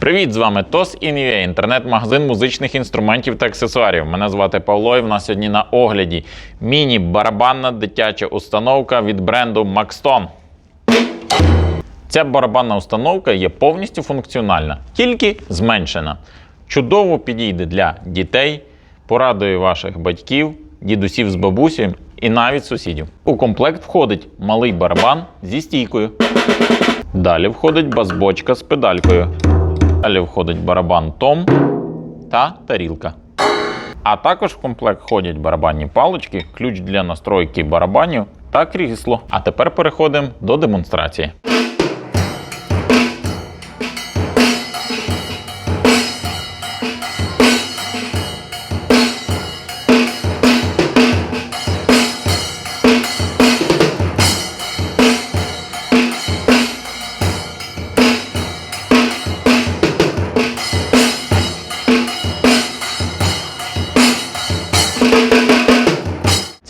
Привіт, з вами TOS In.ua, інтернет-магазин музичних інструментів та аксесуарів. Мене звати Павло і в нас сьогодні на огляді міні-барабанна дитяча установка від бренду Maxton. Ця барабанна установка є повністю функціональна, тільки зменшена. Чудово підійде для дітей, порадує ваших батьків, дідусів з бабусею і навіть сусідів. У комплект входить малий барабан зі стійкою. Далі входить базбочка з педалькою. Далі входить барабан Том та тарілка. А також в комплект входять барабанні палички, ключ для настройки барабанів та крісло. А тепер переходимо до демонстрації.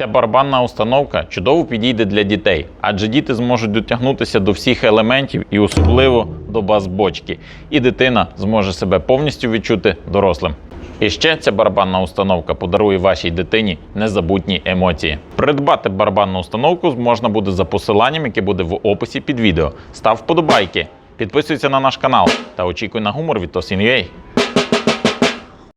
Ця барабанна установка чудово підійде для дітей, адже діти зможуть дотягнутися до всіх елементів і особливо до бас-бочки. І дитина зможе себе повністю відчути дорослим. І ще ця барабанна установка подарує вашій дитині незабутні емоції. Придбати барабанну установку можна буде за посиланням, яке буде в описі під відео. Став вподобайки, підписуйся на наш канал та очікуй на гумор від Tosin.ua.